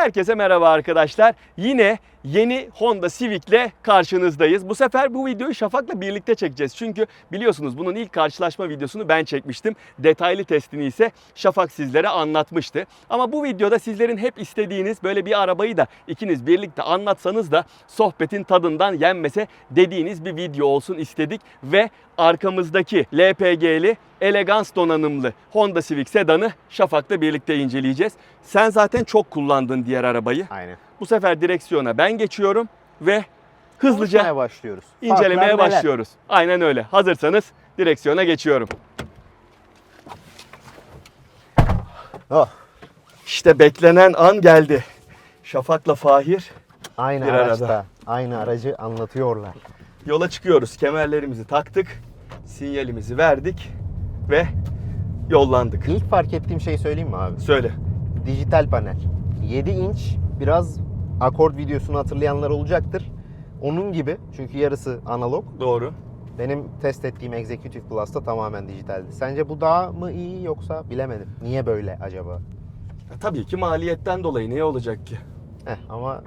Herkese merhaba arkadaşlar. Yine yeni Honda Civic ile karşınızdayız. Bu sefer bu videoyu Şafak'la birlikte çekeceğiz. Çünkü biliyorsunuz bunun ilk karşılaşma videosunu ben çekmiştim. Detaylı testini ise Şafak sizlere anlatmıştı. Ama bu videoda sizlerin hep istediğiniz böyle bir arabayı da ikiniz birlikte anlatsanız da sohbetin tadından yenmese dediğiniz bir video olsun istedik. Ve arkamızdaki LPG'li elegans donanımlı Honda Civic sedanı Şafak'la birlikte inceleyeceğiz. Sen zaten çok kullandın diğer arabayı. Aynen. Bu sefer direksiyona ben geçiyorum ve hızlıca Konuşmaya başlıyoruz. incelemeye Farklar neler? başlıyoruz. Aynen öyle. Hazırsanız direksiyona geçiyorum. Oh, İşte beklenen an geldi. Şafak'la Fahir aynı Bir araçta, arada. aynı aracı anlatıyorlar. yola çıkıyoruz. Kemerlerimizi taktık. Sinyalimizi verdik ve yollandık. İlk fark ettiğim şeyi söyleyeyim mi abi? Söyle. Dijital panel. 7 inç biraz akord videosunu hatırlayanlar olacaktır. Onun gibi çünkü yarısı analog. Doğru. Benim test ettiğim Executive Plus'ta tamamen dijitaldi. Sence bu daha mı iyi yoksa bilemedim. Niye böyle acaba? Ya tabii ki maliyetten dolayı ne olacak ki? Heh, ama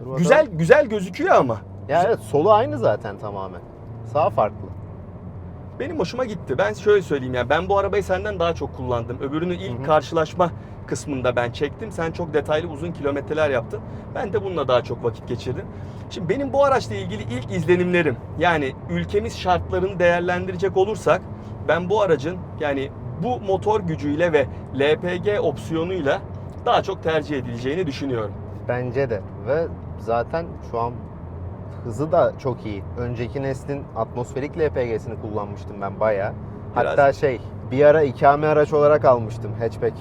dur bakalım. Güzel güzel gözüküyor ama. Ya evet solu aynı zaten tamamen. Sağ farklı. Benim hoşuma gitti. Ben şöyle söyleyeyim ya ben bu arabayı senden daha çok kullandım. Öbürünü ilk Hı hı. karşılaşma kısmında ben çektim. Sen çok detaylı uzun kilometreler yaptın. Ben de bununla daha çok vakit geçirdim. Şimdi benim bu araçla ilgili ilk izlenimlerim yani ülkemiz şartlarını değerlendirecek olursak ben bu aracın yani bu motor gücüyle ve LPG opsiyonuyla daha çok tercih edileceğini düşünüyorum. Bence de ve zaten şu an hızı da çok iyi. Önceki neslin atmosferik LPG'sini kullanmıştım ben. Biraz- Hatta şey bir ara ikame araç olarak almıştım hatchback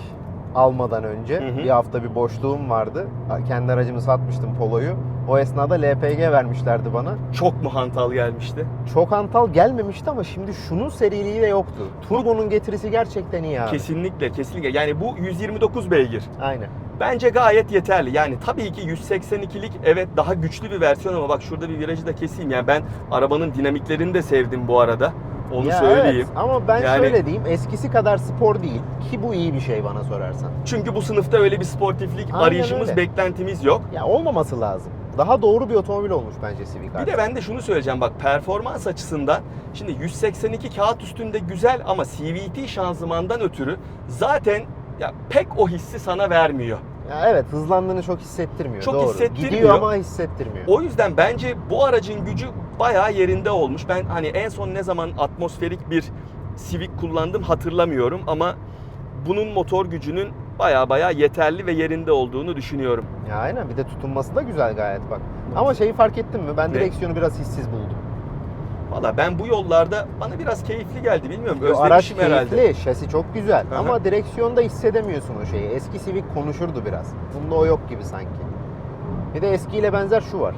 almadan önce. Hı hı. Bir hafta bir boşluğum vardı. Kendi aracımı satmıştım Polo'yu. O esnada LPG vermişlerdi bana. Çok mu hantal gelmişti? Çok antal gelmemişti ama şimdi şunun seriliği de yoktu. Turbo'nun getirisi gerçekten iyi abi. Kesinlikle kesinlikle. Yani bu 129 beygir. Aynen. Bence gayet yeterli. Yani tabii ki 182'lik evet daha güçlü bir versiyon ama bak şurada bir virajı da keseyim. Yani ben arabanın dinamiklerini de sevdim bu arada. Onu Ya söyleyeyim. evet, ama ben Yani- şöyle diyeyim eskisi kadar spor değil ki bu iyi bir şey bana sorarsan. Çünkü bu sınıfta öyle bir sportiflik Aynen arayışımız, öyle. beklentimiz yok. Ya olmaması lazım. Daha doğru bir otomobil olmuş bence Civic Bir artık. de ben de şunu söyleyeceğim bak performans açısından şimdi 182 kağıt üstünde güzel ama CVT şanzımandan ötürü zaten ya pek o hissi sana vermiyor. Ya evet hızlandığını çok hissettirmiyor. Çok doğru. hissettirmiyor. Gidiyor ama hissettirmiyor. O yüzden bence bu aracın gücü bayağı yerinde olmuş. Ben hani en son ne zaman atmosferik bir Civic kullandım hatırlamıyorum ama bunun motor gücünün bayağı bayağı yeterli ve yerinde olduğunu düşünüyorum. Ya aynen bir de tutunması da güzel gayet bak. Ama şeyi fark ettin mi? Ben direksiyonu biraz hissiz buldum. Valla ben bu yollarda bana biraz keyifli geldi bilmiyorum. O araç Özlemişim herhalde. keyifli, şasi çok güzel Aha. ama direksiyonda hissedemiyorsun o şeyi. Eski Civic konuşurdu biraz. Bunda o yok gibi sanki. Bir de eskiyle benzer şu var.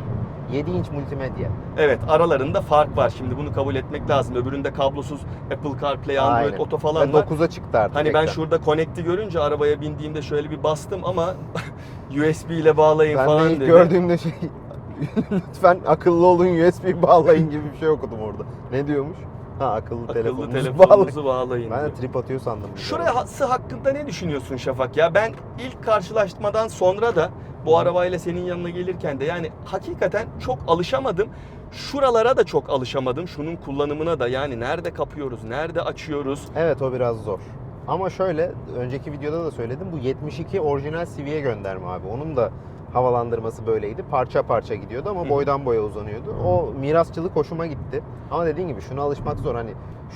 7 inç multimedya. Evet aralarında fark var. Şimdi bunu kabul etmek lazım. Öbüründe kablosuz Apple CarPlay, Android Aynen. Auto falan var. 9'a çıktı artık. Hani ben şurada Connect'i görünce arabaya bindiğimde şöyle bir bastım ama USB ile bağlayın Ben falan de ilk dedi. gördüğümde şey lütfen akıllı olun USB bağlayın gibi bir şey okudum orada. Ne diyormuş? Ha akıllı, Akıllı telefonunuzu bağlayın. telefonunuzu bağlayın. Ben de trip atıyor sandım. Şurası hakkında ne düşünüyorsun Şafak ya? Ben ilk karşılaşmadan sonra da bu arabayla senin yanına gelirken de yani hakikaten çok alışamadım. Şuralara da çok alışamadım. Şunun kullanımına da yani nerede kapıyoruz, nerede açıyoruz. Evet o biraz zor. Ama şöyle önceki videoda da söyledim bu 72 orijinal CV'ye gönderme abi. Onun da havalandırması böyleydi. Parça parça gidiyordu ama Hı. boydan boya uzanıyordu. O mirasçılık hoşuma gitti. Ama dediğin gibi şuna alışmak zor. Hani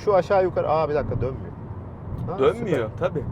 şu aşağı yukarı aa bir dakika dönmüyor. Ha, Dönmüyor süper. tabii.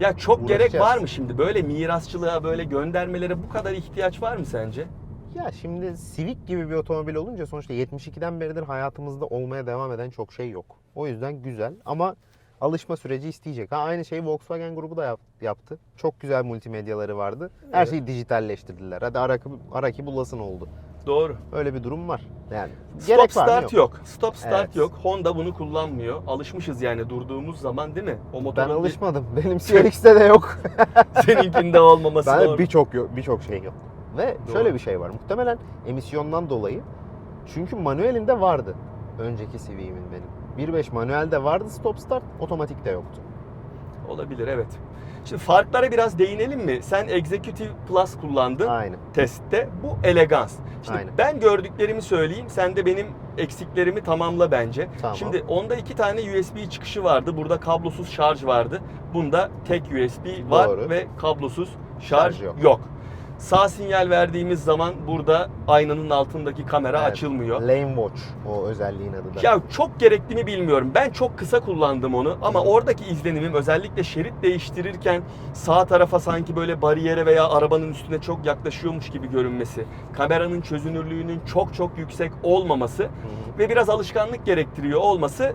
Ya çok gerek var mı şimdi? Böyle mirasçılığa, böyle göndermelere bu kadar ihtiyaç var mı sence? Ya şimdi Civic gibi bir otomobil olunca sonuçta 72'den beridir hayatımızda olmaya devam eden çok şey yok. O yüzden güzel ama alışma süreci isteyecek. Ha aynı şeyi Volkswagen grubu da yap- yaptı. Çok güzel multimedyaları vardı. Her şeyi dijitalleştirdiler. Hadi araki, araki bulasın oldu. Doğru. Öyle bir durum var. Yani Stop gerek var mı? start yok. Stop start Evet. yok. Honda bunu kullanmıyor. Alışmışız yani durduğumuz zaman değil mi? O Ben motorun bir- alışmadım. Benim CRX'te de yok. seninkinde olmaması ben doğru. birçok yok, birçok şey yok. Ve Doğru. şöyle bir şey var. Muhtemelen emisyondan dolayı. Çünkü manuelinde vardı. Önceki CV'min benim. 1.5 manuelde vardı stop start, otomatikte yoktu. Olabilir evet. Şimdi farklara biraz değinelim mi? Sen Executive Plus kullandın Aynen. testte. Bu elegans. Şimdi Aynen. ben gördüklerimi söyleyeyim. Sen de benim eksiklerimi tamamla bence. Tamam. Şimdi onda iki tane USB çıkışı vardı. Burada kablosuz şarj vardı. Bunda tek USB var Doğru. ve kablosuz şarj, Şarj yok. yok. Sağ sinyal verdiğimiz zaman burada aynanın altındaki kamera Evet. açılmıyor. Lane Watch o özelliğin adı da. Ya çok gerekli mi bilmiyorum. Ben çok kısa kullandım onu ama oradaki izlenimim özellikle şerit değiştirirken sağ tarafa sanki böyle bariyere veya arabanın üstüne çok yaklaşıyormuş gibi görünmesi, kameranın çözünürlüğünün çok çok yüksek olmaması Hı hı. ve biraz alışkanlık gerektiriyor olması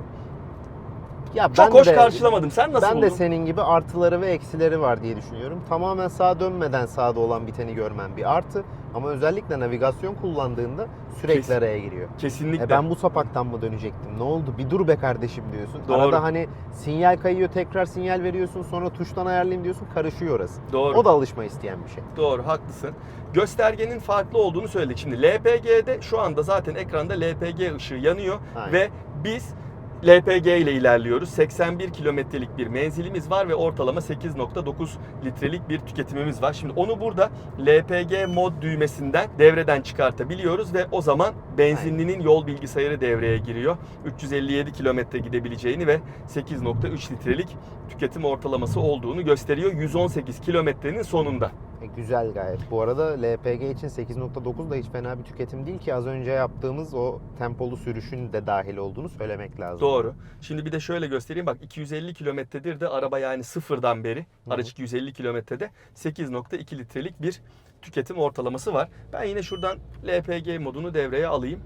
Ya çok ben hoş de- karşılamadım. Sen nasıl ben buldun? de senin gibi artıları ve eksileri var diye düşünüyorum. Tamamen sağa dönmeden sağda olan biteni görmen bir artı. Ama özellikle navigasyon kullandığında sürekli Kesin- araya giriyor. Kesinlikle. E ben bu sapaktan mı dönecektim? Ne oldu? Bir dur be kardeşim diyorsun. Doğru. Arada hani sinyal kayıyor, tekrar sinyal veriyorsun, sonra tuştan ayarlayayım diyorsun, karışıyor orası. Doğru. O da alışma isteyen bir şey. Doğru, haklısın. Göstergenin farklı olduğunu söyledik. Şimdi LPG'de şu anda zaten ekranda LPG ışığı yanıyor Aynen. ve biz LPG ile ilerliyoruz. 81 kilometrelik bir menzilimiz var ve ortalama 8.9 litrelik bir tüketimimiz var. Şimdi onu burada LPG mod düğmesinden devreden çıkartabiliyoruz ve o zaman benzinlinin yol bilgisayarı devreye giriyor. 357 kilometre gidebileceğini ve 8.3 litrelik tüketim ortalaması olduğunu gösteriyor 118 kilometrenin sonunda. E, güzel gayet. Bu arada LPG için 8.9 da hiç fena bir tüketim değil ki az önce yaptığımız o tempolu sürüşün de dahil olduğunu söylemek lazım. Doğru. Şimdi bir de şöyle göstereyim. Bak 250 kilometredir de araba yani sıfırdan beri. Hı. Araç 250 kilometrede 8.2 litrelik bir tüketim ortalaması var. Ben yine şuradan LPG modunu devreye alayım.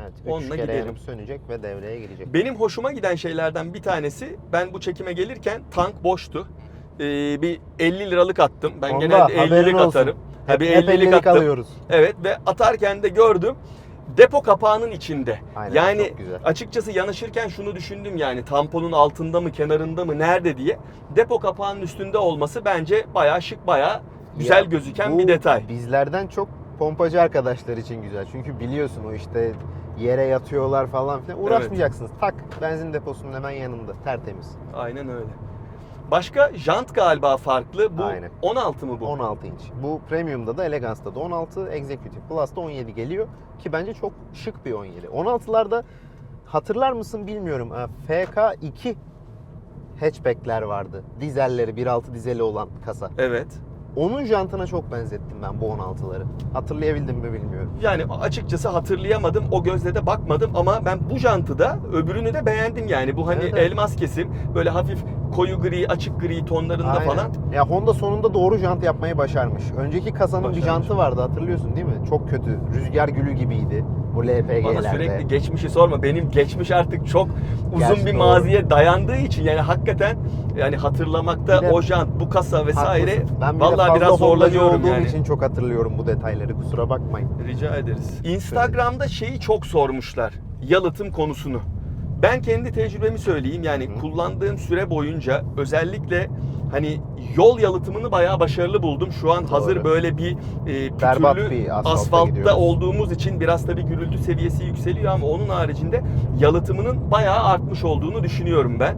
Evet. Onunla Üç kere gidelim. sönecek ve devreye girecek. Benim hoşuma giden şeylerden bir tanesi ben bu çekime gelirken tank boştu. Ee, bir 50 liralık attım. Ben Honda, genelde haberin 50'lik olsun. atarım. Hep, bir hep 50'lik 50'lik attım. alıyoruz. Evet ve atarken de gördüm. Depo kapağının içinde. Aynen, yani açıkçası yanaşırken şunu düşündüm yani tamponun altında mı kenarında mı nerede diye. Depo kapağının üstünde olması bence bayağı şık bayağı güzel Ya, gözüken bir detay. Bizlerden çok pompacı arkadaşlar için güzel. Çünkü biliyorsun o işte yere yatıyorlar falan filan. Uğraşmayacaksınız. Tak benzin deposunun hemen yanında. Tertemiz. Aynen öyle. Başka jant galiba farklı. Bu Aynen. 16 mı bu? 16 inç. Bu Premium'da da Elegance'da da 16, Executive Plus'ta 17 geliyor. Ki bence çok şık bir 17. 16'larda hatırlar mısın bilmiyorum. Ee, FK2 hatchback'ler vardı. Dizelleri 1.6 dizeli olan kasa. Evet. Onun jantına çok benzettim ben bu 16'ları. Hatırlayabildim mi bilmiyorum. Yani açıkçası hatırlayamadım. O gözle de bakmadım ama ben bu jantı da öbürünü de beğendim yani. Bu hani evet. elmas kesim böyle hafif koyu gri, açık gri tonlarında Aynen. falan. Ya Honda sonunda doğru jant yapmayı başarmış. Önceki kasanın bir Başarmış. jantı vardı hatırlıyorsun değil mi? Çok kötü. Rüzgar gülü gibiydi bu LPG'lerde. Bana sürekli geçmişi sorma. Benim geçmiş artık çok uzun Gerçi bir doğru. maziye dayandığı için yani hakikaten yani hatırlamakta Bir de- o jant, bu kasa vesaire Haklısın. Ben bir vallahi biraz zorlanıyorum olduğum yani. için çok hatırlıyorum bu detayları. Kusura bakmayın. Rica ederiz. Instagram'da şeyi çok sormuşlar. Yalıtım konusunu. Ben kendi tecrübemi söyleyeyim. Yani Hı. kullandığım süre boyunca özellikle hani yol yalıtımını bayağı başarılı buldum. Şu an hazır Doğru. böyle bir e, pütürlü bir asfaltta asfaltta gidiyoruz. olduğumuz için biraz tabii gürültü seviyesi yükseliyor ama onun haricinde yalıtımının bayağı artmış olduğunu düşünüyorum ben.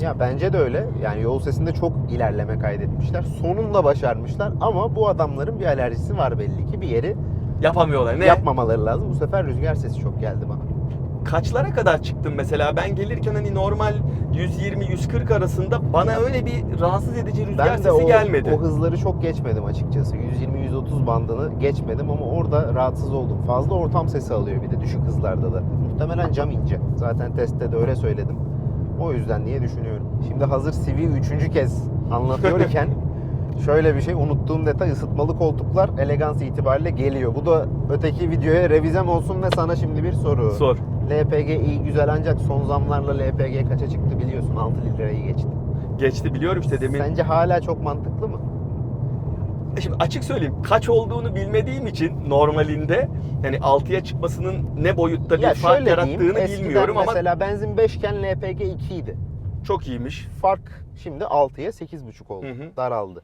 Ya bence de öyle. Yani yol sesinde çok ilerleme kaydetmişler. Sonunda başarmışlar ama bu adamların bir alerjisi var belli ki. Bir yeri Yapamıyorlar. Ne? yapmamaları lazım. Bu sefer rüzgar sesi çok geldi bana. Kaçlara kadar çıktım mesela? Ben gelirken hani normal 120-140 arasında bana öyle bir rahatsız edici rüzgar Ben de sesi o, gelmedi. o hızları çok geçmedim açıkçası. 120-130 bandını geçmedim ama orada rahatsız oldum. Fazla ortam sesi alıyor bir de düşük hızlarda da. Muhtemelen cam ince. Zaten testte de öyle söyledim. O yüzden diye düşünüyorum. Şimdi hazır CV üçüncü kez anlatıyorken şöyle bir şey unuttuğum detay ısıtmalı koltuklar elegans itibariyle geliyor. Bu da öteki videoya revizem olsun ve sana şimdi bir soru. Sor. LPG iyi güzel ancak son zamlarla LPG kaça çıktı biliyorsun 6 litreye geçti. Geçti biliyorum işte demin. Sence hala çok mantıklı mı? Şimdi açık söyleyeyim kaç olduğunu bilmediğim için normalinde yani 6'ya çıkmasının ne boyutta bir Ya fark yarattığını diyeyim, bilmiyorum ama mesela benzin 5 iken LPG 2 idi. çok iyiymiş. Fark şimdi 6'ya 8,5 oldu. Hı hı. Daraldı.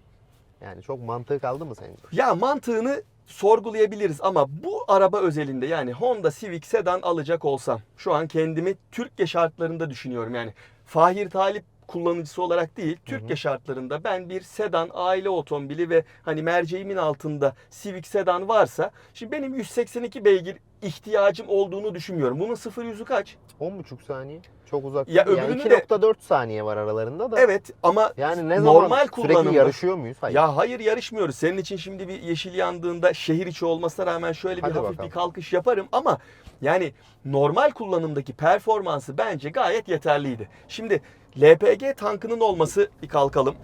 Yani çok mantığı kaldı mı sence? Ya mantığını sorgulayabiliriz ama bu araba özelinde yani Honda Civic sedan alacak olsam şu an kendimi Türkiye şartlarında düşünüyorum yani. Fahir Talip kullanıcısı olarak değil, Türkiye şartlarında ben bir sedan, aile otomobili ve hani merceğimin altında Civic sedan varsa, şimdi benim 182 beygir ihtiyacım olduğunu düşünmüyorum. Bunun sıfır yüzü kaç? 10,5 saniye. Çok uzak. Ya değil. yani öbürünü de- 2.4 saniye var aralarında da. Evet ama Yani ne Normal kullanımda- sürekli yarışıyor muyuz? Hayır. Ya hayır yarışmıyoruz. Senin için şimdi bir yeşil yandığında şehir içi olmasına rağmen şöyle bir Hadi hafif bakalım. bir kalkış yaparım ama yani normal kullanımdaki performansı bence gayet yeterliydi. Şimdi LPG tankının olması bir kalkalım.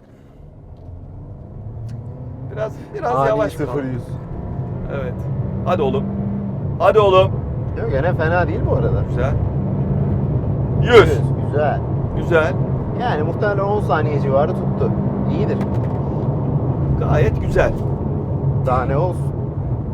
Biraz biraz Ani yavaş 0 kalk. 100. Evet. Hadi oğlum. Hadi oğlum. Yok gene fena değil bu arada. Güzel. 100. Güzel. Güzel. Yani muhtemelen 10 saniye civarı tuttu. İyidir. Gayet güzel. Daha ne olsun?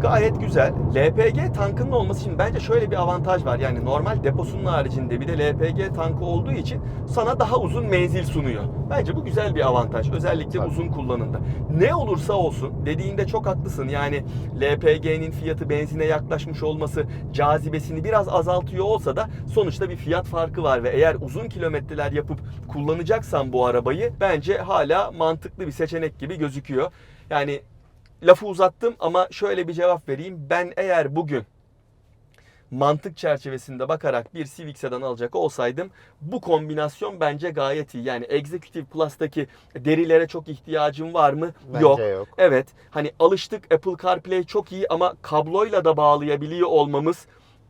Gayet güzel. LPG tankının olması için bence şöyle bir avantaj var. Yani normal deposunun haricinde bir de LPG tankı olduğu için sana daha uzun menzil sunuyor. Bence bu güzel bir avantaj. Özellikle Tabii. uzun kullanımda. Ne olursa olsun dediğinde çok haklısın. Yani LPG'nin fiyatı benzine yaklaşmış olması cazibesini biraz azaltıyor olsa da sonuçta bir fiyat farkı var ve eğer uzun kilometreler yapıp kullanacaksan bu arabayı bence hala mantıklı bir seçenek gibi gözüküyor. Yani lafı uzattım ama şöyle bir cevap vereyim. Ben eğer bugün mantık çerçevesinde bakarak bir Civic sedan alacak olsaydım bu kombinasyon bence gayet iyi. Yani Executive Plus'taki derilere çok ihtiyacım var mı? Bence yok. yok. Evet. Hani alıştık Apple CarPlay çok iyi ama kabloyla da bağlayabiliyor olmamız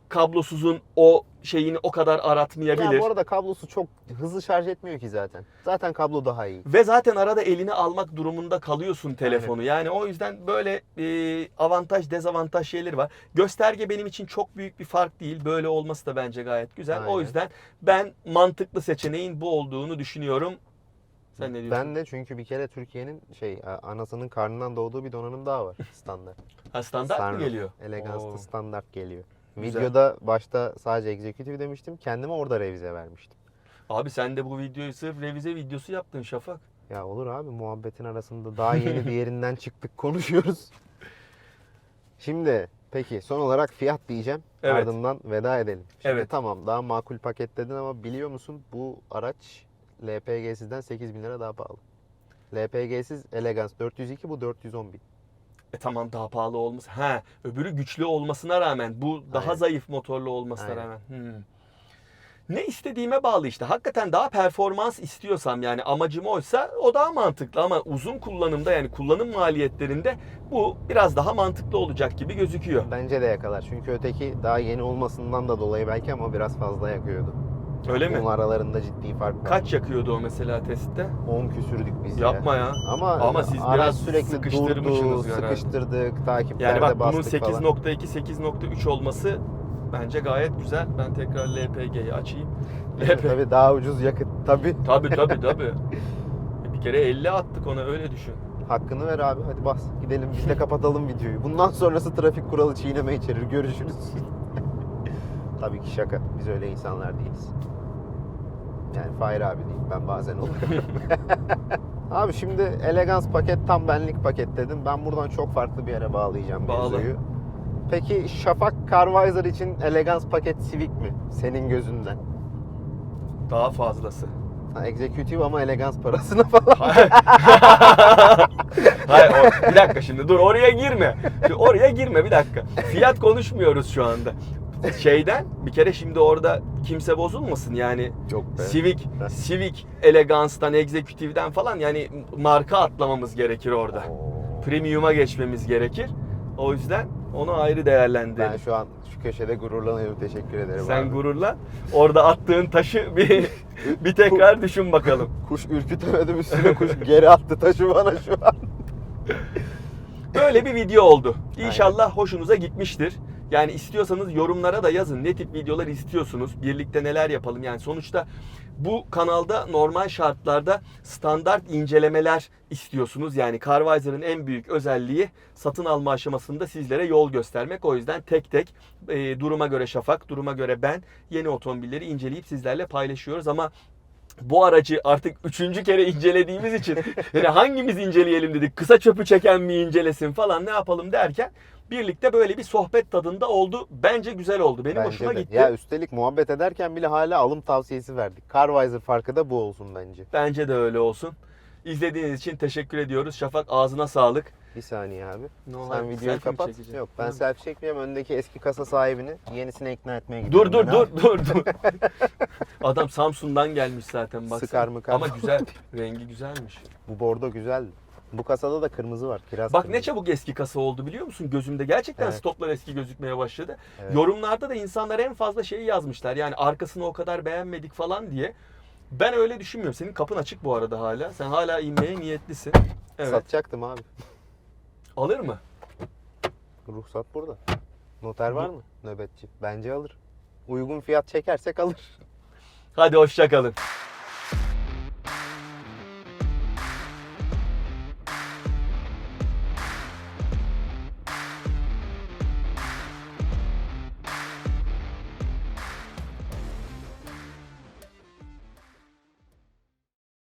kablosuzun o şeyini o kadar aratmayabilir. Ya bu arada kablosu çok hızlı şarj etmiyor ki zaten. Zaten kablo daha iyi. Ve zaten arada eline almak durumunda kalıyorsun telefonu. Yani o yüzden böyle e, avantaj dezavantaj şeyleri var. Gösterge benim için çok büyük bir fark değil. Böyle olması da bence gayet güzel. O Aynen. yüzden ben mantıklı seçeneğin bu olduğunu düşünüyorum. Sen ne diyorsun? Ben de çünkü bir kere Türkiye'nin şey anasının karnından doğduğu bir donanım daha var standart. ha, standart mı Sunroof. geliyor? Elegans'ta standart geliyor. Güzel. Videoda başta sadece executive demiştim. Kendime orada revize vermiştim. Abi sen de bu videoyu sırf revize videosu yaptın Şafak. Ya olur abi muhabbetin arasında daha yeni bir yerinden çıktık konuşuyoruz. Şimdi peki son olarak fiyat diyeceğim. Evet. Ardından veda edelim. Şimdi Evet. tamam daha makul paketledin ama biliyor musun bu araç LPG'sizden 8 bin lira daha pahalı. LPG'siz Elegance 402 bu 410 bin. E tamam daha pahalı olması. Ha, öbürü güçlü olmasına rağmen bu daha Aynen. zayıf motorlu olmasına Aynen. rağmen. Hmm. Ne istediğime bağlı işte. Hakikaten daha performans istiyorsam yani amacım oysa o daha mantıklı ama uzun kullanımda yani kullanım maliyetlerinde bu biraz daha mantıklı olacak gibi gözüküyor. Bence de yakalar. Çünkü öteki daha yeni olmasından da dolayı belki ama biraz fazla yakıyordu. Öyle mi? Bunun aralarında ciddi fark var. Kaç yakıyordu o mesela testte? 10 küsürdük biz Yapma ya. Ama, Ama siz biraz sürekli sıkıştırmışsınız durdu, herhalde. sıkıştırdık, takiplerde Yani bak bunun bastık falan. 8.2 8.3 olması bence gayet güzel. Ben tekrar LPG'yi açayım. LP Tabii daha ucuz yakıt. Tabii. Tabii tabii tabii. Bir kere 50 attık ona öyle düşün. Hakkını ver abi. Hadi bas. Gidelim biz de kapatalım videoyu. Bundan sonrası trafik kuralı çiğneme içerir. Görüşürüz. Tabii ki şaka. Biz öyle insanlar değiliz. Yani Fahir abi değil. Ben bazen oluyorum. abi şimdi elegans paket tam benlik paket dedim. Ben buradan çok farklı bir yere bağlayacağım Bağla. mevzuyu. Peki Şafak Carvisor için elegans paket Civic mi? Senin gözünden. Daha fazlası. Ha, executive ama elegans parasına falan. Hayır o- bir dakika şimdi dur oraya girme. Şimdi oraya girme bir dakika. Fiyat konuşmuyoruz şu anda. Şeyden bir kere şimdi orada kimse bozulmasın yani Çok be. Civic, Civic Elegance'dan, Executive'den falan yani marka atlamamız gerekir orada. Oo. Premium'a geçmemiz gerekir. O yüzden onu ayrı Ben değerlendirelim. şu an şu köşede gururlanıyorum. Teşekkür ederim Sen abi. gururla orada attığın taşı bir bir tekrar düşün bakalım. Kuş ürkütemedim üstüne kuş geri attı taşı bana şu an. Böyle bir video oldu. İnşallah hoşunuza gitmiştir. Yani istiyorsanız yorumlara da yazın. Ne tip videolar istiyorsunuz? Birlikte neler yapalım? Yani sonuçta bu kanalda normal şartlarda standart incelemeler istiyorsunuz. Yani Carvisor'ın en büyük özelliği satın alma aşamasında sizlere yol göstermek. O yüzden tek tek e, duruma göre Şafak, duruma göre ben yeni otomobilleri inceleyip sizlerle paylaşıyoruz ama bu aracı artık üçüncü kere incelediğimiz için yani hangimiz inceleyelim dedik. Kısa çöpü çeken mi incelesin falan ne yapalım derken birlikte böyle bir sohbet tadında oldu. Bence güzel oldu. Benim Bence hoşuma de. gitti. Ya üstelik muhabbet ederken bile hala alım tavsiyesi verdik. Carvisor farkı da bu olsun bence. Bence de öyle olsun. İzlediğiniz için teşekkür ediyoruz. Şafak ağzına sağlık. Bir saniye abi. Ne Sen olay? videoyu kapat. Yok ben Ha. selfie çekmeyeyim. Öndeki eski kasa sahibini yenisine ikna etmeye Dur gidiyorum. dur dur abi. dur dur. Adam Samsun'dan gelmiş zaten bak. Sıkar mı kar? Ama güzel. Rengi güzelmiş. Bu bordo güzeldi. Bu kasada da kırmızı var. Kiraz Bak kırmızı. ne çabuk eski kasa oldu biliyor musun? Gözümde gerçekten Evet. stoklar eski gözükmeye başladı. Evet. Yorumlarda da insanlar en fazla şeyi yazmışlar. Yani arkasını o kadar beğenmedik falan diye. Ben öyle düşünmüyorum. Senin kapın açık bu arada hala. Sen hala inmeye niyetlisin. Evet. Satacaktım abi. Alır mı? Ruhsat burada. Noter var mı? Nöbetçi. Bence alır. Uygun fiyat çekersek alır. Hadi hoşça kalın.